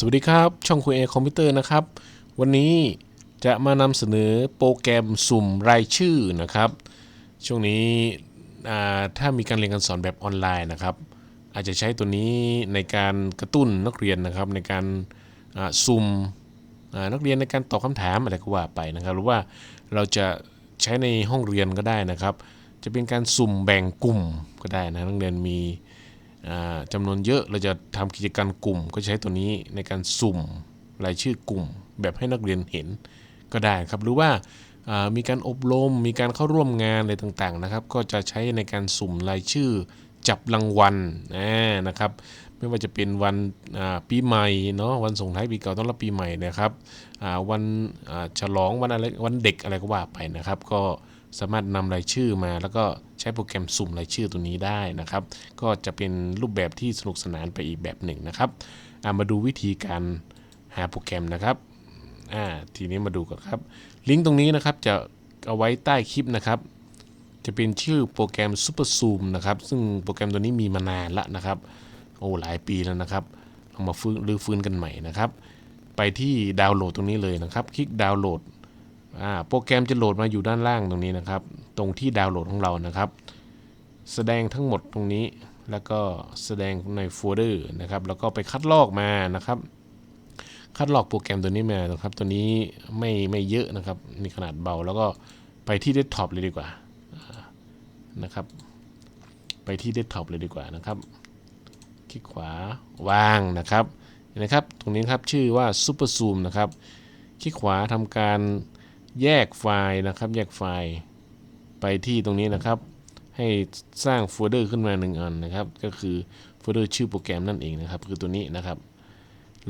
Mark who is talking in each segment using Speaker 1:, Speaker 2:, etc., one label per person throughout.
Speaker 1: สวัสดีครับ ช่องคุยเอคอมพิวเตอร์นะครับ วันนี้จะมานำเสนอโปรแกรมสุ่มรายชื่อนะครับ ช่วงนี้ถ้ามีการเรียนการสอนแบบออนไลน์นะครับ อาจจะใช้ตัวนี้ในการกระตุ้นนักเรียนนะครับ ในการสุ่มนักเรียนในการตอบคำถามอะไรก็ว่าไปนะครับ หรือว่าเราจะใช้ในห้องเรียนก็ได้นะครับ จะเป็นการสุ่มแบ่งกลุ่มก็ได้นะนักเรียนมี จำนวนเยอะเราจะทำกิจการกลุ่ม ก็ใช้ตัวนี้ในการสุ่มรายชื่อกลุ่ม แบบให้นักเรียนเห็นก็ได้ครับหรือว่ามีการอบรม มีการเข้าร่วมงานอะไรต่างๆนะครับ ก็จะใช้ในการสุ่มรายชื่อจับรางวัลนะครับ ไม่ว่าจะเป็นวันปีใหม่เนาะวันส่งท้ายปีเก่าต้อนรับปีใหม่นะครับวันฉลองวันอะไรวันเด็กอะไรก็ว่าไปนะครับ ก็ สามารถนำรายชื่อมาแล้วก็ใช้โปรแกรมสุ่มรายชื่อตัวนี้ได้นะครับ ก็จะเป็นรูปแบบที่สนุกสนานไปอีกแบบหนึ่งนะครับามาดูวิธีการหาโปรแกรมนะครับทีนี้มาดูกันครับ ลิงก์ตรงนี้นะครับจะเอาไว้ใต้คลิปนะครับ จะเป็นชื่อโปรแกรม Super Zoom นะครับ ซึ่งโปรแกรมตัวนี้มีมานานละนะครับ โอ้หลายปีแล้วนะครับเอามาฟื้นรื้อฟื้นกันใหม่นะครับ ไปที่ดาวน์โหลดตรงนี้เลยนะครับ คลิกดาวน์โหลด โปรแกรมจะโหลดมาอยู่ด้านล่างตรงนี้นะครับ ตรงที่ดาวน์โหลดของเรานะครับ แสดงทั้งหมดตรงนี้แล้วก็แสดงในโฟลเดอร์นะครับ แล้วก็ไปคัดลอกมานะครับ คัดลอกโปรแกรมตัวนี้มานะครับ ตัวนี้ไม่ไม่เยอะนะครับ มีขนาดเบาแล้วก็ไปที่เดสก์ท็อปเลยดีกว่านะครับ ไปที่เดสก์ท็อปเลยดีกว่านะครับ คลิกขวาวางนะครับนนะครับ ตรงนี้ครับชื่อว่า Super Zoom นะครับ คลิกขวาทำการ แยกไฟล์นะครับ แยกไฟล์ไปที่ตรงนี้นะครับ ให้สร้างโฟลเดอร์ขึ้นมาหนึ่งอันนะครับ ก็คือโฟลเดอร์ชื่อโปรแกรมนั่นเองนะครับ คือตัวนี้นะครับ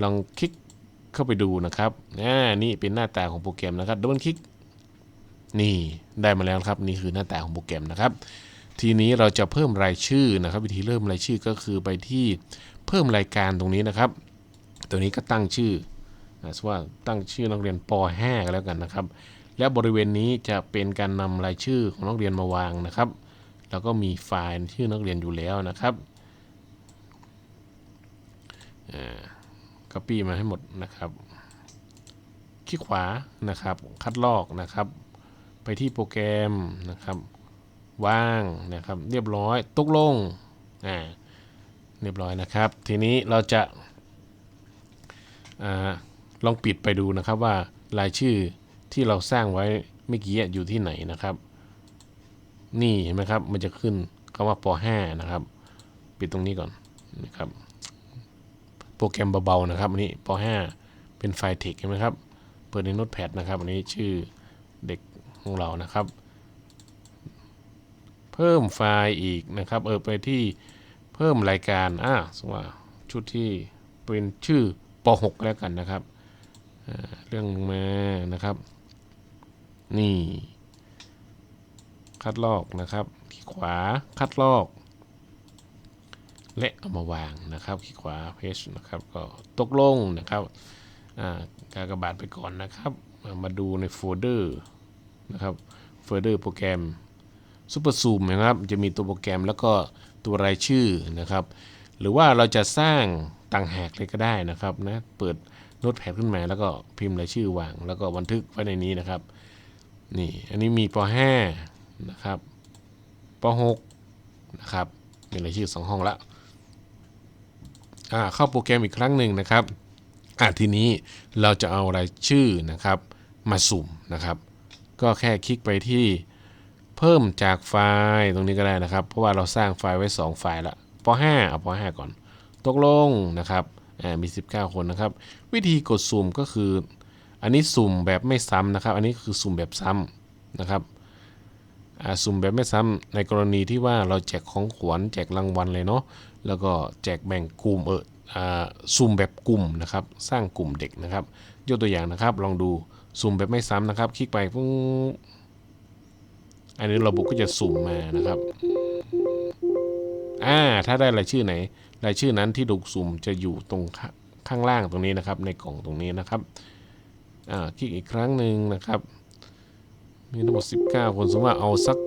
Speaker 1: ลองคลิกเข้าไปดูนะครับอ่านี่เป็นหน้าตาของโปรแกรมนะครับดับเบิลคลิกนี่ได้มาแล้วครับนี่คือหน้าตาของโปรแกรมนะครับ ทีนี้เราจะเพิ่มรายชื่อนะครับ วิธีเริ่มรายชื่อก็คือไปที่เพิ่มรายการตรงนี้นะครับ ตัวนี้ก็ตั้งชื่อ นะว่าตั้งชื่อนักเรียนป .5 ก็แล้วกันนะครับ แล้วบริเวณนี้จะเป็นการนำรายชื่อของนักเรียนมาวางนะครับ แล้วก็มีไฟล์ชื่อนักเรียนอยู่แล้วนะครับก็ปี้มาให้หมดนะครับคลิกขวานะครับ คัดลอกนะครับ ไปที่โปรแกรมนะครับว่างนะครับ เรียบร้อยตกลงอ่าเรียบร้อยนะครับ ทีนี้เราจะอา ลองปิดไปดูนะครับว่ารายชื่อที่เราสร้างไว้เมื่อกี้อยู่ที่ไหนนะครับ นี่เห็นไหมครับมันจะขึ้นคำว่าป .5 นะครับ ปิดตรงนี้ก่อนนะครับโปรแกรมเบาๆนะครับอันนี้ป .5 เป็นไฟล์เทคเห็นไหมครับเปิดในโน้ตแพดนะครับอันนี้ชื่อเด็กของเรานะครับ เพิ่มไฟล์อีกนะครับ เออไปที่เพิ่มรายการอ่าสมมติว่าชุดที่เป็นชื่อป .6 แล้วกันนะครับ เรื่องมานะครับ นี่ คัดลอกนะครับคลิกขวาคัดลอก และเอามาวางนะครับคลิกขวาเพจนะครับก็ตกลงนะครับอ่ากากบาทไปก่อนนะครับ มาดูในโฟลเดอร์นะครับโฟลเดอร์โปรแกรมซูเปอร์ซูมนะครับจะมีตัวโปรแกรมแล้วก็ตัวรายชื่อนะครับ หรือว่าเราจะสร้างต่างหากเลยก็ได้นะครับนะเปิด โน้ตแพดขึ้นมาแล้วก็พิมพ์รายชื่อวาง แล้วก็บันทึกไว้ในนี้นะครับ นี่อันนี้มีป .5 นะครับป .6 นะครับมีรายชื่อ 2 ห้องละอ่าเข้าโปรแกรมอีกครั้งหนึ่งนะครับอ่าทีนี้เราจะเอารายชื่อนะครับมาสุ่มนะครับ ก็แค่คลิกไปที่เพิ่มจากไฟล์ตรงนี้ก็ได้นะครับ เพราะว่าเราสร้างไฟล์ไว้ 2 ไฟล์ละป .5 เอาป .5 ก่อน ตกลงนะครับ มี 19 คนนะครับ วิธีกดสุ่มก็คือ อันนี้สุ่มแบบไม่ซ้ำนะครับ อันนี้คือสุ่มแบบซ้ำนะครับสุ่มแบบไม่ซ้ำในกรณีที่ว่าเราแจกของขวัญแจกรางวัลเลยเนาะแล้วก็แจกแบ่งกลุ่มเออสุ่มแบบกลุ่มนะครับ สร้างกลุ่มเด็กนะครับ ยกตัวอย่างนะครับ ลองดูสุ่มแบบไม่ซ้ำนะครับ คลิกไปปุ๊บอันนี้ระบบก็จะสุ่มมานะครับ อ่า ถ้าได้รายชื่อไหน รายชื่อนั้นที่ถูกสุ่มจะอยู่ตรงข้างล่างตรงนี้นะครับ ในกล่องตรงนี้นะครับคลิกอีกครั้งหนึ่งนะครับ มีทั้งหมด 19 คนสมมติว่าเอาสัก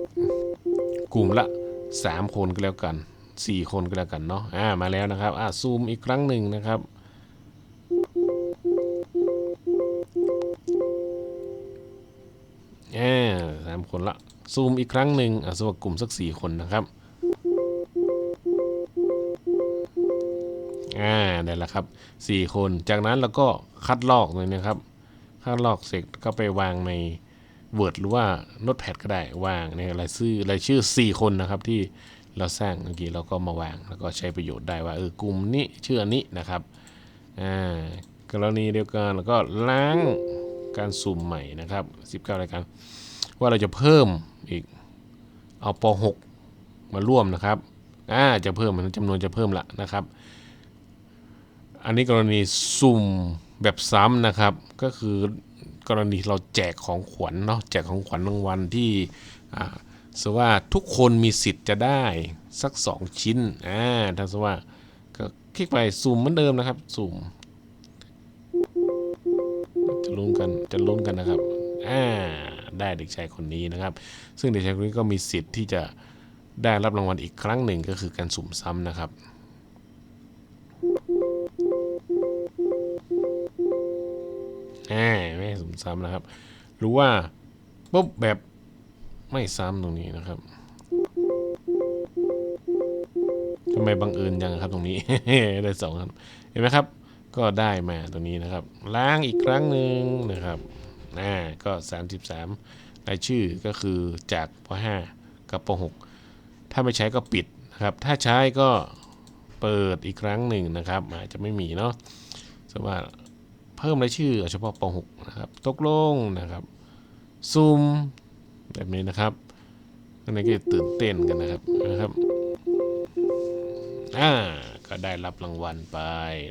Speaker 1: กลุ่มละ 3 คนก็แล้วกัน 4 คนก็แล้วกันเนาะอ่ามาแล้วนะครับอ่าซูมอีกครั้งหนึ่งนะครับอ่าสามคนละซูมอีกครั้งหนึ่งอ่าสำหรักลุ่มสัก 4 คนนะครับ อ่าได้แล้วครับสี่คน จากนั้นเราก็คัดลอกเลยนะครับ คัดลอกเสร็จก็ไปวางใน Word หรือว่า Notepad ก็ได้วางในรายชื่อรายชื่อ 4 คนนะครับที่เราสร้างเมื่อกี้เราก็มาวางแล้วก็ใช้ประโยชน์ได้ว่าเออกลุ่มนี้ชื่ออันนี้นะครับอ่ากรณีเดียวกันแล้วก็ล้างการสุ่มใหม่นะครับ 19 รายการ ว่าเราจะเพิ่มอีกเอาป .6 มาร่วมนะครับอ่าจะเพิ่มมันจำนวนจะเพิ่มละนะครับ อันนี้กรณีสุ่มแบบซ้ำนะครับ ก็คือกรณีเราแจกของขวัญเนาะแจกของขวัญรางวัลที่อ่าสว่าทุกคนมีสิทธิ์จะได้สัก 2 ชิ้นอ่าถ้าสว่าก็คลิกไปสุ่มเหมือนเดิมนะครับ สุ่มจะลุ้นกันจะลุ้นกันนะครับอ่าได้เด็กชายคนนี้นะครับ ซึ่งเด็กชายคนนี้ก็มีสิทธิ์ที่จะได้รับรางวัลอีกครั้งหนึ่งก็คือการสุ่มซ้ำนะครับ อ่าไม่สุ่มซ้ำนะครับรือว่าปุ๊บแบบไม่ซ้ำตรงนี้นะครับทำไมบังเอิญยังครับตรงนี้ ได้สองครับ เห็นไหมครับ ก็ได้มาตรงนี้นะครับ ล้างอีกครั้งหนึ่งนะครับอ่าก็ 33รายชื่อก็คือจากป .5 กับป .6 ถ้าไม่ใช้ก็ปิดนะครับ ถ้าใช้ก็เปิดอีกครั้งหนึ่งนะครับ อาจจะไม่มีเนาะสมมติว่า พิ่มรายชื่อเฉพาะป .6 นะครับ ตกลงนะครับซูมแบบนี้นะครับอันนี้ก็จะตื่นเต้นกันนะครับนะครับอ่าก็ได้รับรางวัลไป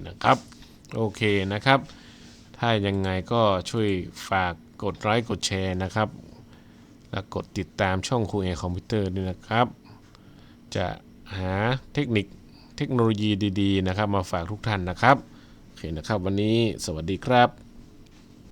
Speaker 1: นะครับ โอเคนะครับ ถ้ายังไงก็ช่วยฝากกดไลค์กดแชร์นะครับ แล้วกดติดตามช่องครูเอคอมพิวเตอร์ด้วยนะครับ จะหาเทคนิคเทคโนโลยีดี ๆ นะครับ มาฝากทุกท่านนะครับ เคนะครับ วันนี้สวัสดีครับ